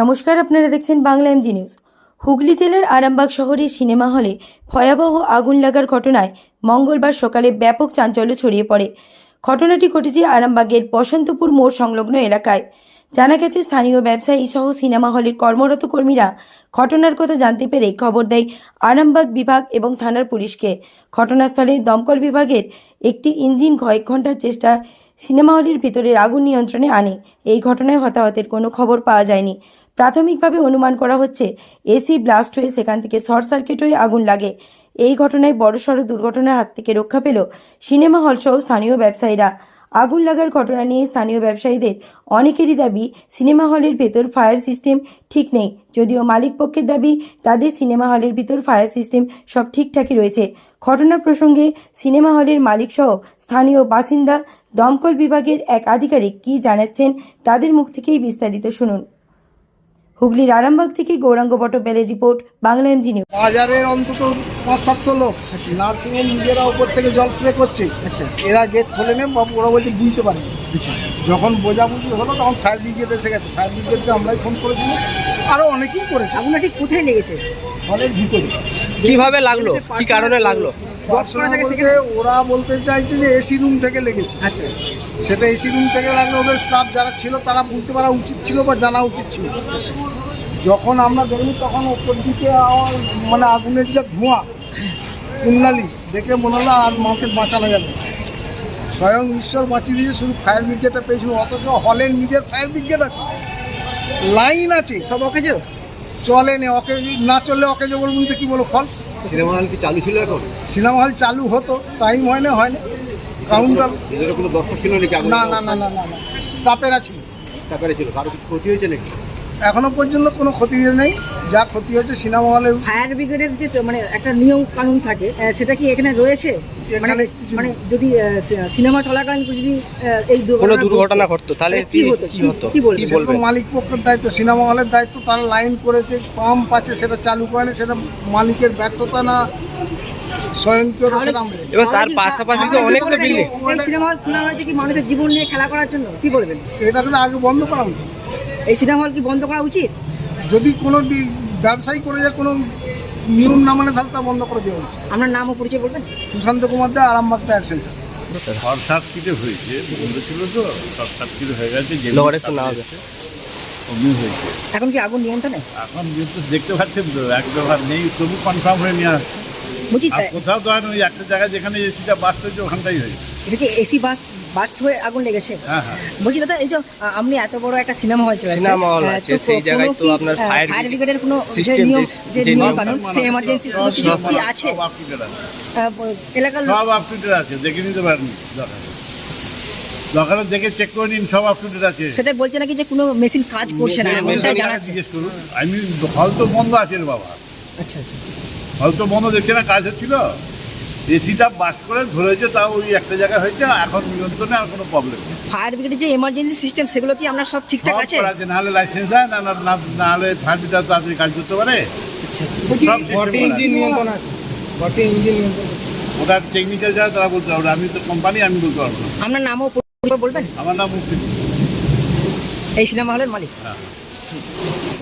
নমস্কার, আপনারা দেখছেন বাংলা এমজি নিউজ হুগলি জেলার আরামবাগ শহরের সিনেমা হলে ভয়াবহ আগুন লাগার ঘটনায় মঙ্গলবার সকালে ব্যাপক চাঞ্চল্য ছড়িয়ে পড়ে। ঘটনাটি ঘটেছে আরামবাগের বসন্তপুর মোড় সংলগ্ন এলাকায়। জানা গেছে, স্থানীয় ব্যবসায়ী সহ সিনেমা হলের কর্মরত কর্মীরা ঘটনার কথা জানতে পেরে খবর দেয় আরামবাগ বিভাগ এবং থানার পুলিশকে। ঘটনাস্থলে দমকল বিভাগের একটি ইঞ্জিন কয়েক ঘণ্টার চেষ্টা সিনেমা হলের ভিতরের আগুন নিয়ন্ত্রণে আনে। এই ঘটনায় হতাহতের কোনো খবর পাওয়া যায়নি। প্রাথমিকভাবে অনুমান করা হচ্ছে, এসি ব্লাস্ট হয়ে সেখান থেকে শর্ট সার্কিট হয়ে আগুন লাগে। এই ঘটনায় বড়সড় দুর্ঘটনার হাত থেকে রক্ষা পেল সিনেমা হল সহ স্থানীয় ব্যবসায়ীরা। আগুন লাগার ঘটনা নিয়ে স্থানীয় ব্যবসায়ীদের অনেকেরই দাবি, সিনেমা হলের ভেতর ফায়ার সিস্টেম ঠিক নেই। যদিও মালিক পক্ষের দাবি, তাদের সিনেমা হলের ভিতর ফায়ার সিস্টেম সব ঠিকঠাকই রয়েছে। ঘটনা প্রসঙ্গে সিনেমা হলের মালিক সহ স্থানীয় বাসিন্দা দমকল বিভাগের এক আধিকারিক কী জানাচ্ছেন, তাদের মুখ থেকেই বিস্তারিত শুনুন। হুগলির আরামবাগ থেকে গৌরাঙ্গ বটবেলের রিপোর্ট বাংলা এমজি নিউজ বাজারের অন্তত পাঁচ সাতশো লোক নার্সিং এর নিজেরা উপর থেকে জল স্প্রে করছে। আচ্ছা। এরা গেট খোলে নেন বা ওরা বলছে বুঝতে পারে। যখন বোঝাবুঝি হলো তখন ফায়ার ব্রিগেড এসে গেছে। ফায়ার ব্রিগেডকে আমরাই ফোন করেছিলাম। আরও অনেকেই করেছে। আগুনটা ঠিক কোথায় লেগেছে? হলের ভিতরে। কীভাবে লাগল? কি কারণে লাগল? বলতে ওরা বলতে চাইছে যে এসি রুম থেকে লেগেছে। আচ্ছা। সেটা এসি রুম থেকে লাগলে ওদের স্টাফ যারা ছিল তারা বুঝতে পারা উচিত ছিল বা জানা উচিত ছিল। যখন আমরা দেখলি তখন ওপর দিকে মানে আগুনের যা ধোঁয়া কুন্ডালি দেখে মনে হলো আর মাকে বাঁচানো যাবে। স্বয়ং ঈশ্বর বাঁচিয়ে দিয়েছে শুধু ফায়ার ব্রিগেডটা পেয়েছিল অথচ হলের নিজের ফায়ার ব্রিগেড আছে। লাইন আছে। সব ওকে চলে নে ওকে না চললে ওকে যে বলব তো কি বলো ফলস সিনেমা হল কি চালু ছিল এখন? সিনেমা হল চালু হতো টাইম হয় না হয় না। কাউন্টার কোনো দর্শক ছিল নাকি? না না না না না না। স্টাফেরা ছিল। স্টাফেরা ছিল। কারও কিছু ক্ষতি হয়েছে নাকি? এখনও পর্যন্ত কোনো ক্ষতি নেই। যা ক্ষতি হচ্ছে সিনেমা হলে ফায়ার ব্রিগেডের যে মানে একটা নিয়ম কানুন থাকে সেটা কি এখানে রয়েছে? মানে এখানে মানে যদি সিনেমা চলাকালীন যদি এই কোনো দুর্ঘটনা ঘটতো তাহলে কি কি হতো? কি হতো? কি বলবেন মালিক পক্ষের দায়িত্ব সিনেমা হলের দায়িত্ব তারা লাইন করেছে পাম্প আছে সেটা চালু করে না সেটা মালিকের ব্যর্থতা না স্বয়ংক্রিয় এবার তার পাশাপাশি তো অনেক তো বিল্ডিং। সিনেমা খোলা হয়েছে কি মানুষের জীবন নিয়ে খেলা করার জন্য? কি বলবেন? এটা কিন্তু আগে বন্ধ করা উচিত এই সিনেমা হল কি বন্ধ করা উচিত? যদি কোনো ব্যবসায়ী করে যে কোনো নিয়ম না মানে তাহলে তা বন্ধ করে দেওয়া উচিত। আপনার নাম ও পরিচয় বলবেন? Sushanta Kumar De Arambagh tyre centre short সার্কিটে হয়েছে? বন্ধ ছিল তো শর্ট সার্কিট হয়ে গেছে যে লোয়ার একটু না হবে। অমনি হয়েছে। এখন কি আগুন নিয়ন্ত্রণে? এখন যেহেতু দেখতে পাচ্ছেন তো একদম আর নেই তবু কনফার্ম হয়ে নিয়ে আসছে। কোথাও তো আর ওই একটা জায়গায় যেখানে এসিটা বাস হয়েছে ওখানটাই হয়েছে। এটা কি এসি বাস বাস্ট হয়ে আগুন লেগেছে। হ্যাঁ বলছি দাদা এই যে আপনি এত বড় একটা সিনেমা হল চলে সিনেমা হল আছে, সেই জায়গায় তো আপনার fire ফায়ার ব্রিগেডের কোনো যে নিয়ম যে- যে যে নিয়ম নিয়ম কানুন সেই এমার্জেন্সি কিছু কি আছে? সব up to date আছে। আহ, এলাকার সব আপ টু ডেট আছে দেখে নিতে পারেন দরকার দরকার দেখে চেক করে নিন সব আপ টু ডেট আছে। সেটাই বলছে নাকি যে কোনো মেশিন কাজ করছে না এমনটাই জানাচ্ছে। আমি হল তো বন্ধ আছে বাবা। আচ্ছা আচ্ছা। হল তো বন্ধ দেখছে না কাজ হচ্ছিল? এসিটা বাস করে ধরেছে তাও ওই একটা জায়গায় হয়েছে এখন নিয়ন্ত্রণে আর কোনো প্রবলেম নেই। ফায়ার ব্রিগেডের যে এমার্জেন্সি সিস্টেম সেগুলো কি আপনার সব ঠিকঠাক আছে? আছে নাহলে লাইসেন্স হয় না না- না- নাহলে ফার্মিটা তাড়াতাড়ি কাজ করতে পারে। আচ্ছা আচ্ছা। ওটা টেকনিক্যাল যারা তারা বলতে পারবে আমি তো কোম্পানি আমি বলতে পারব না। আপনার নামও বলবেন? আমার নাম মুক্তি এই সিনেমা হলের মালিক। হ্যাঁ।